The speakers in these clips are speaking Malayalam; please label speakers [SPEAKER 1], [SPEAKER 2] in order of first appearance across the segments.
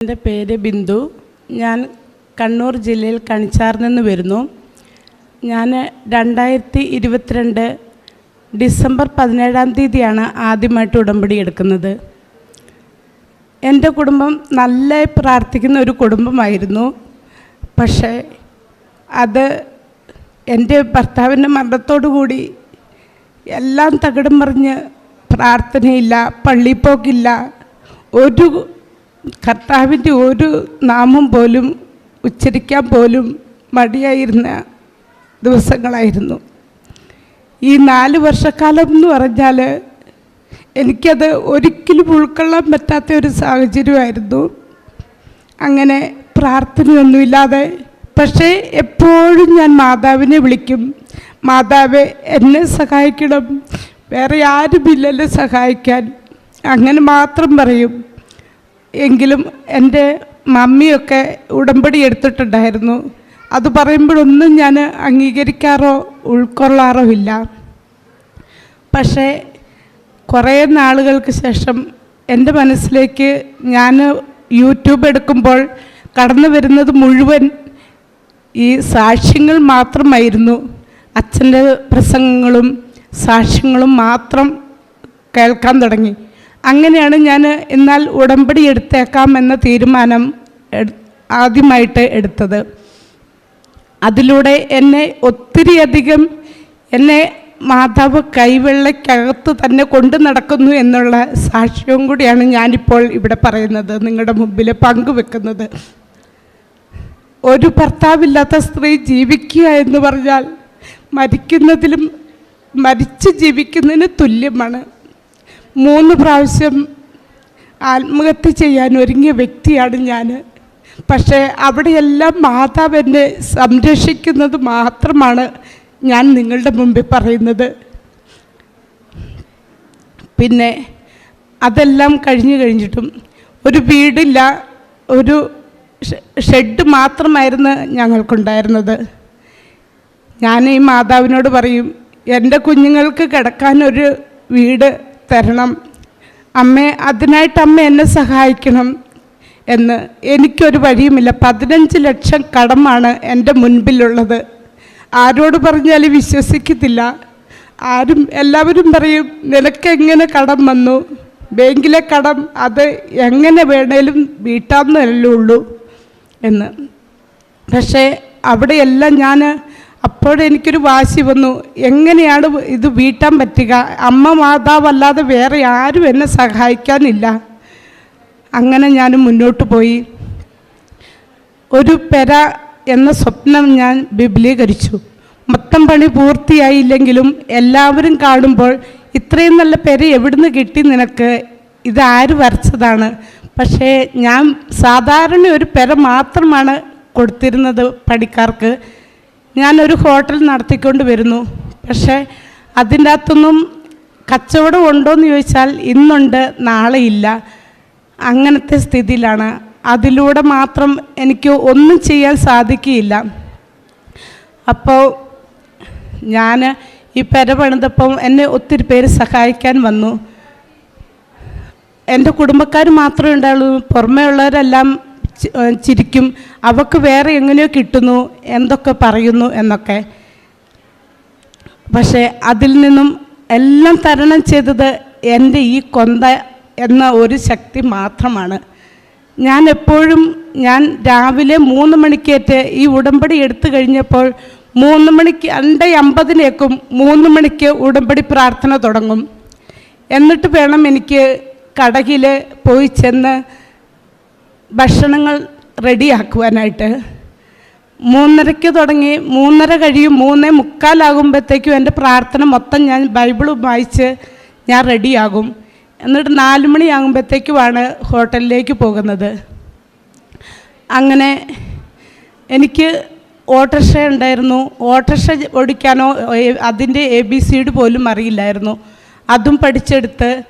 [SPEAKER 1] എന്റെ പേര് ബിന്ദു. ഞാൻ കണ്ണൂർ ജില്ലയിൽ കണിച്ചാറിൽ നിന്ന് വരുന്നു. ഞാൻ രണ്ടായിരത്തി ഇരുപത്തിരണ്ട് ഡിസംബർ പതിനേഴാം തീയതിയാണ് ആദ്യമായിട്ട് ഉടമ്പടി എടുക്കുന്നത്. എന്റെ കുടുംബം നല്ല പ്രാർത്ഥിക്കുന്ന ഒരു കുടുംബമായിരുന്നു. പക്ഷേ അത് എന്റെ ഭർത്താവിന്റെ മരണത്തോടു കൂടി എല്ലാം തകിടം മറിഞ്ഞ് പ്രാർത്ഥനയില്ല പള്ളിപ്പോക്കില്ല ഒരു കർത്താവിന്റെ ഒരു നാമം പോലും ഉച്ചരിക്കാൻ പോലും മടിയായിരുന്ന ദിവസങ്ങളായിരുന്നു. ഈ നാല് വർഷക്കാലം എന്ന് പറഞ്ഞാൽ എനിക്കത് ഒരിക്കലും ഉൾക്കൊള്ളാൻ പറ്റാത്ത ഒരു സാഹചര്യമായിരുന്നു. അങ്ങനെ പ്രാർത്ഥനയൊന്നുമില്ലാതെ പക്ഷേ എപ്പോഴും ഞാൻ മാതാവിനെ വിളിക്കും. മാതാവ് എന്നെ സഹായിക്കണം. വേറെ ആരുമില്ലല്ലോ സഹായിക്കാൻ. അങ്ങനെ മാത്രം പറയും. എങ്കിലും എന്റെ മമ്മിയൊക്കെ ഉടമ്പടി എടുത്തിട്ടുണ്ടായിരുന്നു. അത് പറയുമ്പോഴൊന്നും ഞാൻ അംഗീകരിക്കാറോ ഉൾക്കൊള്ളാറോ ഇല്ല. പക്ഷേ കുറേ നാളുകൾക്ക് ശേഷം എന്റെ മനസ്സിലേക്ക് ഞാൻ യൂട്യൂബ് എടുക്കുമ്പോൾ കടന്നു വരുന്നത് മുഴുവൻ ഈ സാക്ഷ്യങ്ങൾ മാത്രമായിരുന്നു. അച്ഛന്റെ പ്രസംഗങ്ങളും സാക്ഷ്യങ്ങളും മാത്രം കേൾക്കാൻ തുടങ്ങി. അങ്ങനെയാണ് ഞാൻ എന്നാൽ ഉടമ്പടി എടുത്തേക്കാം എന്ന തീരുമാനം ആദ്യമായിട്ട് എടുത്തത്. അതിലൂടെ എന്നെ ഒത്തിരിയധികം എന്നെ മാതാവ് കൈവെള്ളയ്ക്കകത്ത് തന്നെ കൊണ്ടു നടക്കുന്നു എന്നുള്ള സാക്ഷ്യവും കൂടിയാണ് ഞാനിപ്പോൾ ഇവിടെ പറയുന്നത് നിങ്ങളുടെ മുമ്പിൽ പങ്കുവെക്കുന്നത്. ഒരു ഭർത്താവില്ലാത്ത സ്ത്രീ ജീവിക്കുക എന്ന് പറഞ്ഞാൽ മരിക്കുന്നതിലും മരിച്ച് ജീവിക്കുന്നതിന് തുല്യമാണ്. മൂന്ന് പ്രാവശ്യം ആത്മഹത്യ ചെയ്യാൻ ഒരുങ്ങിയ വ്യക്തിയാണ് ഞാൻ. പക്ഷേ അവിടെയെല്ലാം മാതാവ് എന്നെ സംരക്ഷിക്കുന്നത് മാത്രമാണ് ഞാൻ നിങ്ങളുടെ മുമ്പിൽ പറയുന്നത്. പിന്നെ അതെല്ലാം കഴിഞ്ഞു കഴിഞ്ഞിട്ടും ഒരു വീടില്ല ഒരു ഷെഡ് മാത്രമായിരുന്നു ഞങ്ങൾക്കുണ്ടായിരുന്നത്. ഞാൻ ഈ മാതാവിനോട് പറയും എന്റെ കുഞ്ഞുങ്ങൾക്ക് കിടക്കാൻ ഒരു വീട് തരണം. അമ്മേ അതിനായിട്ട് അമ്മ എന്നെ സഹായിക്കണം എന്ന് എനിക്കൊരു വഴിയുമില്ല. പതിനഞ്ച് ലക്ഷം കടമാണ് എന്റെ മുൻപിലുള്ളത്. ആരോട് പറഞ്ഞാലും വിശ്വസിക്കത്തില്ല. ആരും എല്ലാവരും പറയും നിനക്കെങ്ങനെ കടം വന്നു? ബാങ്കിലെ കടം അത് എങ്ങനെ വേണേലും വീട്ടാമെന്നല്ലേ ഉള്ളൂ? എന്ന്. പക്ഷേ അവിടെയെല്ലാം ഞാൻ അപ്പോഴെനിക്കൊരു വാശി വന്നു. എങ്ങനെയാണ് ഇത് വീട്ടാൻ പറ്റുക? അമ്മ മാതാവല്ലാതെ വേറെ ആരും എന്നെ സഹായിക്കാനില്ല. അങ്ങനെ ഞാൻ മുന്നോട്ട് പോയി. ഒരു പെര എന്ന സ്വപ്നം ഞാൻ വിപുലീകരിച്ചു. മൊത്തം പണി പൂർത്തിയായില്ലെങ്കിലും എല്ലാവരും കാണുമ്പോൾ ഇത്രയും നല്ല പെര എവിടുന്ന് കിട്ടി നിനക്ക്? ഇത് ആര് വരച്ചതാണ്? പക്ഷേ ഞാൻ സാധാരണ ഒരു പെര മാത്രമാണ് കൊടുത്തിരുന്നത് പണിക്കാർക്ക്. ഞാനൊരു ഹോട്ടൽ നടത്തിക്കൊണ്ട് വരുന്നു. പക്ഷേ അതിന്റെ അകത്തൊന്നും കച്ചവടം ഉണ്ടോയെന്ന് ചോദിച്ചാൽ ഇന്നുണ്ട് നാളെ ഇല്ല അങ്ങനത്തെ സ്ഥിതിയിലാണ്. അതിലൂടെ മാത്രം എനിക്ക് ഒന്നും ചെയ്യാൻ സാധിക്കുകയില്ല. അപ്പോൾ ഞാൻ ഈ പെര പണിതപ്പം എന്നെ ഒത്തിരി പേര് സഹായിക്കാൻ വന്നു. എന്റെ കുടുംബക്കാർ മാത്രമേ ഉണ്ടായുള്ളൂ പുറമേ ഉള്ളവരെല്ലാം ചിരിക്കും. അവക്ക് വേറെ എങ്ങനെയോ കിട്ടുന്നു എന്തൊക്കെ പറയുന്നു എന്നൊക്കെ. പക്ഷേ അതിൽ നിന്നും എല്ലാം തരണം ചെയ്തത് എന്റെ ഈ കൊന്ത എന്ന ഒരു ശക്തി മാത്രമാണ്. ഞാൻ എപ്പോഴും ഞാൻ രാവിലെ മൂന്ന് മണിക്കേറ്റ് ഈ ഉടമ്പടി എടുത്തു കഴിഞ്ഞപ്പോൾ മൂന്ന് മണിക്ക് രണ്ട് അമ്പതിനേക്കും മൂന്ന് മണിക്ക് ഉടമ്പടി പ്രാർത്ഥന തുടങ്ങും. എന്നിട്ട് വേണം എനിക്ക് കടകിൽ പോയി ചെന്ന് ഭക്ഷണങ്ങൾ റെഡിയാക്കുവാനായിട്ട് മൂന്നരയ്ക്ക് തുടങ്ങി മൂന്നര കഴിയും മൂന്നേ മുക്കാലാകുമ്പോഴത്തേക്കും എന്റെ പ്രാർത്ഥന മൊത്തം ഞാൻ ബൈബിൾ വായിച്ച് ഞാൻ റെഡിയാകും. എന്നിട്ട് നാല് മണിയാകുമ്പോഴത്തേക്കുമാണ് ഹോട്ടലിലേക്ക് പോകുന്നത്. അങ്ങനെ എനിക്ക് ഓട്ടോറിക്ഷ ഉണ്ടായിരുന്നു. ഓട്ടോറിക്ഷ ഓടിക്കാനോ അതിന്റെ എ ബി സി ഡി പോലും അറിയില്ലായിരുന്നു. അതും പഠിച്ചെടുത്ത്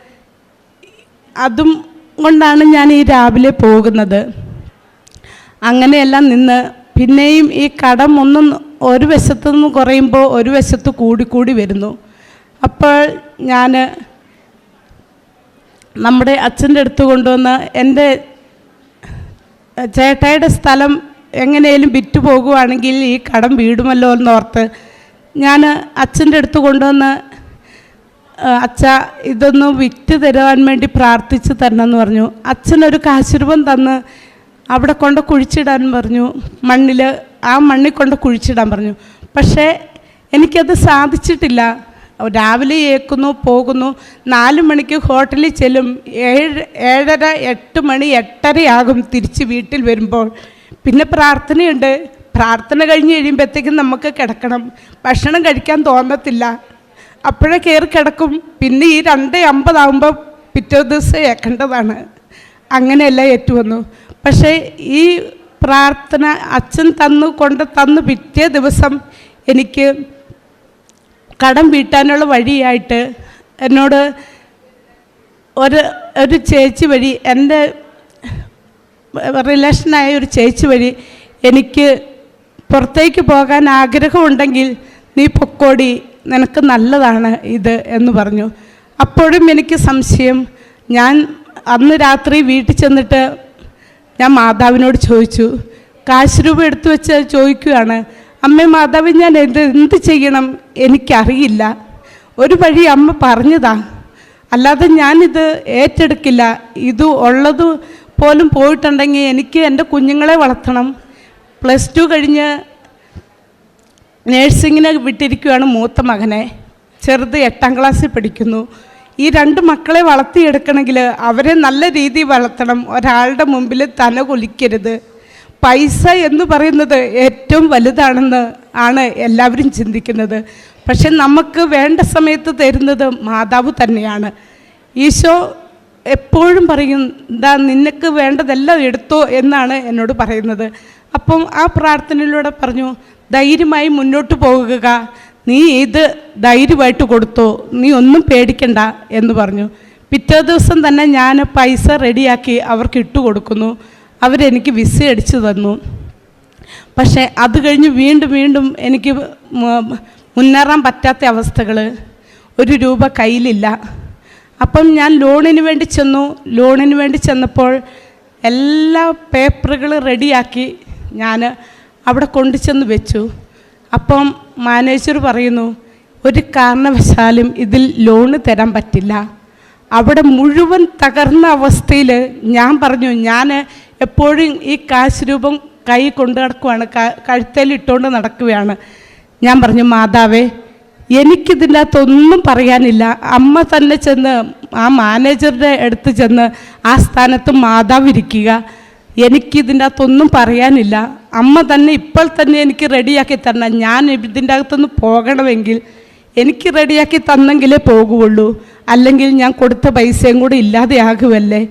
[SPEAKER 1] അതും കൊണ്ടാണ് ഞാൻ ഈ രാവിലെ പോകുന്നത്. അങ്ങനെയെല്ലാം നിന്ന് പിന്നെയും ഈ കടം ഒന്നും ഒരു വശത്തു നിന്ന് കുറയുമ്പോൾ ഒരു വശത്ത് കൂടിക്കൂടി കൂടി വരുന്നു. അപ്പോൾ ഞാൻ നമ്മുടെ അച്ഛന്റെ അടുത്ത് കൊണ്ടുവന്ന് എന്റെ ചേട്ടായുടെ സ്ഥലം എങ്ങനെയും വിറ്റു പോകുവാണെങ്കിൽ ഈ കടം വീടുമല്ലോ എന്നോർത്ത് ഞാൻ അച്ഛന്റെ അടുത്ത് കൊണ്ടുവന്ന് അച്ഛ ഇതൊന്ന് വിറ്റ് തരാൻ വേണ്ടി പ്രാർത്ഥിച്ച് തരണമെന്ന് പറഞ്ഞു. അച്ഛനൊരു കാശുരൂപം തന്ന് അവിടെ കൊണ്ട് കുഴിച്ചിടാൻ പറഞ്ഞു. മണ്ണിൽ ആ മണ്ണിൽ കൊണ്ട് കുഴിച്ചിടാൻ പറഞ്ഞു. പക്ഷേ എനിക്കത് സാധിച്ചിട്ടില്ല. രാവിലെ ഏക്കുന്നു പോകുന്നു. നാല് മണിക്ക് ഹോട്ടലിൽ ചെല്ലും. ഏഴ് ഏഴര എട്ട് മണി എട്ടരയാകും തിരിച്ച് വീട്ടിൽ വരുമ്പോൾ. പിന്നെ പ്രാർത്ഥനയുണ്ട്. പ്രാർത്ഥന കഴിഞ്ഞ് കഴിയുമ്പോഴത്തേക്കും നമുക്ക് കിടക്കണം. ഭക്ഷണം കഴിക്കാൻ തോന്നത്തില്ല. അപ്പോഴേ കയറി കിടക്കും. പിന്നെ ഈ രണ്ട് അമ്പതാകുമ്പോൾ പിറ്റേ ദിവസം ഏക്കേണ്ടതാണ്. അങ്ങനെയല്ല ഏറ്റുവന്നു. പക്ഷേ ഈ പ്രാർത്ഥന അച്ഛൻ തന്നു കൊണ്ട് തന്നു പിറ്റേ ദിവസം എനിക്ക് കടം വീട്ടാനുള്ള വഴിയായിട്ട് എന്നോട് ഒരു ഒരു ചേച്ചി വഴി എന്റെ റിലേഷനായ ഒരു ചേച്ചി വഴി എനിക്ക് പുറത്തേക്ക് പോകാൻ ആഗ്രഹമുണ്ടെങ്കിൽ നീ പൊക്കോടി നിനക്ക് നല്ലതാണ് ഇത് എന്ന് പറഞ്ഞു. അപ്പോഴും എനിക്ക് സംശയം. ഞാൻ അന്ന് രാത്രി വീട്ടിൽ ചെന്നിട്ട് ഞാൻ മാതാവിനോട് ചോദിച്ചു. കാശ് രൂപ എടുത്തു വെച്ച് ചോദിക്കുകയാണ്. അമ്മേ മാതാവ് ഞാൻ എന്ത് എന്ത് ചെയ്യണം? എനിക്കറിയില്ല. ഒരു വഴി അമ്മ പറഞ്ഞതാ. അല്ലാതെ ഞാനിത് ഏറ്റെടുക്കില്ല. ഇത് ഉള്ളത് പോലും പോയിട്ടുണ്ടെങ്കിൽ എനിക്ക് എന്റെ കുഞ്ഞുങ്ങളെ വളർത്തണം. പ്ലസ് ടു കഴിഞ്ഞ് നേഴ്സിങ്ങിന് വിട്ടിരിക്കുകയാണ് മൂത്ത മകനെ. ചെറുത് എട്ടാം ക്ലാസ്സിൽ പഠിക്കുന്നു. ഈ രണ്ട് മക്കളെ വളർത്തിയെടുക്കണമെങ്കിൽ അവരെ നല്ല രീതിയിൽ വളർത്തണം. ഒരാളുടെ മുമ്പിൽ തല കൊലിക്കരുത് പൈസ എന്ന് പറയുന്നത് ഏറ്റവും വലുതാണെന്ന് ആണ് എല്ലാവരും ചിന്തിക്കുന്നത്. പക്ഷെ നമുക്ക് വേണ്ട സമയത്ത് തരുന്നത് മാതാവ് തന്നെയാണ്. ഈശോ എപ്പോഴും പറയും എന്താ നിനക്ക് വേണ്ടതെല്ലാം എടുത്തോ എന്നാണ് എന്നോട് പറയുന്നത്. അപ്പം ആ പ്രാർത്ഥനയിലൂടെ പറഞ്ഞു ധൈര്യമായി മുന്നോട്ട് പോകുക. നീ ഇത് ധൈര്യമായിട്ട് കൊടുത്തോ. നീ ഒന്നും പേടിക്കണ്ട എന്ന് പറഞ്ഞു. പിറ്റേ ദിവസം തന്നെ ഞാൻ പൈസ റെഡിയാക്കി അവർക്ക് ഇട്ട് കൊടുക്കുന്നു. അവരെനിക്ക് വിസ അടിച്ചു തന്നു. പക്ഷേ അത് കഴിഞ്ഞ് വീണ്ടും വീണ്ടും എനിക്ക് മുന്നേറാൻ പറ്റാത്ത അവസ്ഥകൾ ഒരു രൂപ കയ്യിലില്ല. അപ്പം ഞാൻ ലോണിന് വേണ്ടി ചെന്നു. ലോണിന് വേണ്ടി ചെന്നപ്പോൾ എല്ലാ പേപ്പറുകൾ റെഡിയാക്കി ഞാൻ അവിടെ കൊണ്ടുചെന്ന് വെച്ചു. അപ്പം മാനേജർ പറയുന്നു ഒരു കാരണവശാലും ഇതിൽ ലോണ് തരാൻ പറ്റില്ല. അവിടെ മുഴുവൻ തകർന്ന അവസ്ഥയിൽ ഞാൻ പറഞ്ഞു ഞാൻ എപ്പോഴും ഈ കാശ് രൂപം കൈ കൊണ്ടു നടക്കുവാണ് ക- കഴുത്തേലിട്ടുകൊണ്ട് നടക്കുകയാണ് ഞാൻ പറഞ്ഞു മാതാവേ എനിക്കിതിന്റെ അകത്തൊന്നും പറയാനില്ല. അമ്മ തന്നെ ചെന്ന് ആ മാനേജറുടെ അടുത്ത് ചെന്ന് ആ സ്ഥാനത്ത് മാതാവ് ഇരിക്കുക. എനിക്കിതിന്റെ അകത്തൊന്നും പറയാനില്ല. അമ്മ തന്നെ ഇപ്പോൾ തന്നെ എനിക്ക് റെഡിയാക്കി തരണം. ഞാൻ ഇതിന്റെ അകത്തുനിന്ന് പോകണമെങ്കിൽ എനിക്ക് റെഡിയാക്കി തന്നെങ്കിലേ പോകുള്ളൂ അല്ലെങ്കിൽ ഞാൻ കൊടുത്ത പൈസയും കൂടി ഇല്ലാതെയാകുമല്ലേ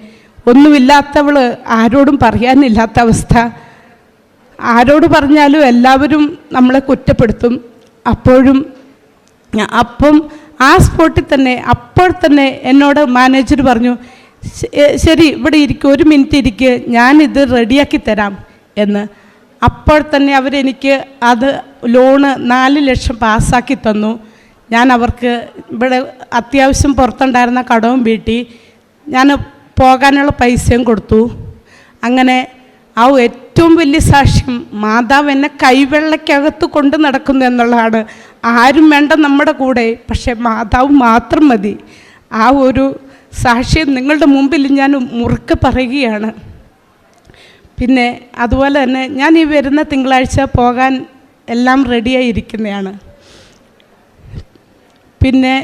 [SPEAKER 1] ഒന്നുമില്ലാത്തവൾ ആരോടും പറയാനില്ലാത്ത അവസ്ഥ. ആരോട് പറഞ്ഞാലും എല്ലാവരും നമ്മളെ കുറ്റപ്പെടുത്തും. അപ്പോഴും അപ്പം ആ സ്പോട്ടിൽ തന്നെ അപ്പോൾ തന്നെ എന്നോട് മാനേജർ പറഞ്ഞു ശരി ഇവിടെ ഇരിക്കും ഒരു മിനിറ്റ് ഇരിക്കുക ഞാനിത് റെഡിയാക്കി തരാം എന്ന്. അപ്പോൾ തന്നെ അവരെനിക്ക് അത് ലോണ് നാല് ലക്ഷം പാസ്സാക്കി തന്നു. ഞാൻ അവർക്ക് ഇവിടെ അത്യാവശ്യം പുറത്തുണ്ടായിരുന്ന കടവും വീട്ടി. ഞാൻ പോകാനുള്ള പൈസയും കൊടുത്തു. അങ്ങനെ ആ ഏറ്റവും വലിയ സാക്ഷ്യം മാതാവ് എന്നെ കൈവെള്ളക്കകത്ത് കൊണ്ട് നടക്കുന്നു എന്നുള്ളതാണ്. ആരും വേണ്ട നമ്മുടെ കൂടെ പക്ഷേ മാതാവ് മാത്രം മതി. ആ ഒരു സാക്ഷ്യം നിങ്ങളുടെ മുമ്പിൽ ഞാൻ മുറുക്ക് പറയുകയാണ്. പിന്നെ അതുപോലെ തന്നെ ഞാൻ ഈ വരുന്ന തിങ്കളാഴ്ച പോകാൻ എല്ലാം റെഡിയായി ഇരിക്കുന്നതാണ് പിന്നെ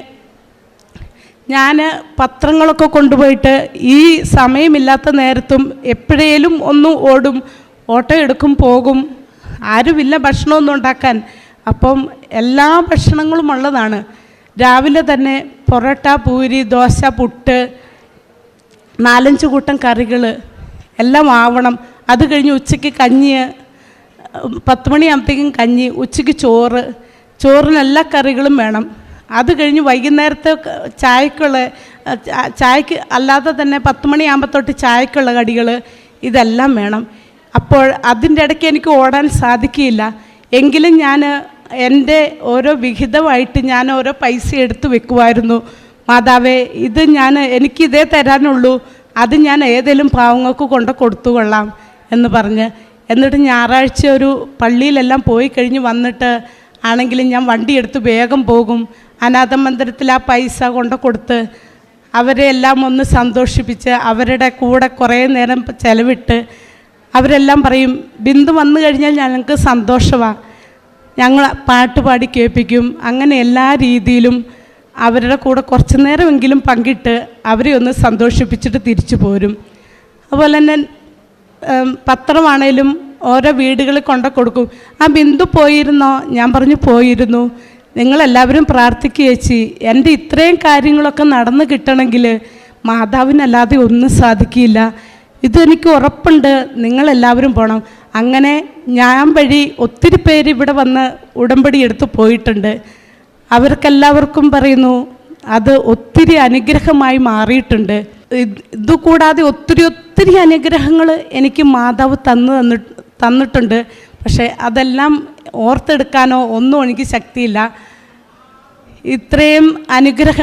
[SPEAKER 1] ഞാൻ പത്രങ്ങളൊക്കെ കൊണ്ടുപോയിട്ട് ഈ സമയമില്ലാത്ത നേരത്തും എപ്പോഴേലും ഒന്ന് ഓടും ഓട്ടോ എടുക്കും പോകും. ആരുമില്ല ഭക്ഷണമൊന്നും ഉണ്ടാക്കാൻ. അപ്പം എല്ലാ ഭക്ഷണങ്ങളും ഉള്ളതാണ്. രാവിലെ തന്നെ പൊറോട്ട പൂരി ദോശ പുട്ട് നാലഞ്ച് കൂട്ടം കറികൾ എല്ലാം ആവണം. അത് കഴിഞ്ഞ് ഉച്ചയ്ക്ക് കഞ്ഞി പത്ത് മണിയാകുമ്പോഴത്തേക്കും കഞ്ഞി ഉച്ചയ്ക്ക് ചോറ് ചോറിന് എല്ലാ കറികളും വേണം. അത് കഴിഞ്ഞ് വൈകുന്നേരത്തെ ചായക്കുള്ള ചായക്ക് അല്ലാതെ തന്നെ പത്ത് മണിയാകുമ്പോൾ തൊട്ട് ചായക്കുള്ള കടികൾ ഇതെല്ലാം വേണം. അപ്പോൾ അതിന്റെ ഇടയ്ക്ക് എനിക്ക് ഓടാൻ സാധിക്കില്ല എങ്കിലും ഞാൻ എന്റെ ഓരോ വിഹിതമായിട്ട് ഞാൻ ഓരോ പൈസ എടുത്ത് വെക്കുമായിരുന്നു മാതാവേ ഇത് ഞാൻ എനിക്കിതേ തരാനുള്ളൂ. അത് ഞാൻ ഏതെങ്കിലും പാവങ്ങൾക്ക് കൊണ്ട് കൊടുത്തു കൊള്ളാം. എന്ന് പറഞ്ഞ്. എന്നിട്ട് ഞായറാഴ്ച ഒരു പള്ളിയിലെല്ലാം പോയി കഴിഞ്ഞ് വന്നിട്ട് ആണെങ്കിലും ഞാൻ വണ്ടി എടുത്ത് വേഗം പോകും. അനാഥ മന്ദിരത്തിൽ ആ പൈസ കൊണ്ട് കൊടുത്ത് അവരെ എല്ലാം ഒന്ന് സന്തോഷിപ്പിച്ച് അവരുടെ കൂടെ കുറേ നേരം ചെലവിട്ട് അവരെല്ലാം പറയും ബിന്ദു വന്നു കഴിഞ്ഞാൽ ഞങ്ങൾക്ക് സന്തോഷമാണ് ഞങ്ങൾ പാട്ട് പാടി കേൾപ്പിക്കും. അങ്ങനെ എല്ലാ രീതിയിലും അവരുടെ കൂടെ കുറച്ച് നേരമെങ്കിലും പങ്കിട്ട് അവരെ ഒന്ന് സന്തോഷിപ്പിച്ചിട്ട് തിരിച്ചു പോരും. അതുപോലെ തന്നെ പത്രമാണേലും ഓരോ വീടുകളിൽ കൊണ്ട കൊടുക്കും. ആ ബിന്ദു പോയിരുന്നോ? ഞാൻ പറഞ്ഞു പോയിരുന്നു. നിങ്ങളെല്ലാവരും പ്രാർത്ഥിക്കുക ചേച്ചി. എന്റെ ഇത്രയും കാര്യങ്ങളൊക്കെ നടന്നു കിട്ടണമെങ്കിൽ മാതാവിനല്ലാതെ ഒന്നും സാധിക്കില്ല. ഇതെനിക്ക് ഉറപ്പുണ്ട്. നിങ്ങളെല്ലാവരും പോകണം അങ്ങനെ ഞാൻ വഴി ഒത്തിരി പേര് ഇവിടെ വന്ന് ഉടമ്പടി എടുത്ത് പോയിട്ടുണ്ട്. അവർക്കെല്ലാവർക്കും പറയുന്നു അത് ഒത്തിരി അനുഗ്രഹമായി മാറിയിട്ടുണ്ട്. ഇതുകൂടാതെ ഒത്തിരി ഒത്തിരി അനുഗ്രഹങ്ങൾ എനിക്ക് മാതാവ് തന്നു തന്നി തന്നിട്ടുണ്ട്. പക്ഷേ അതെല്ലാം ഓർത്തെടുക്കാനോ ഒന്നും എനിക്ക് ശക്തിയില്ല. ഇത്രയും അനുഗ്രഹം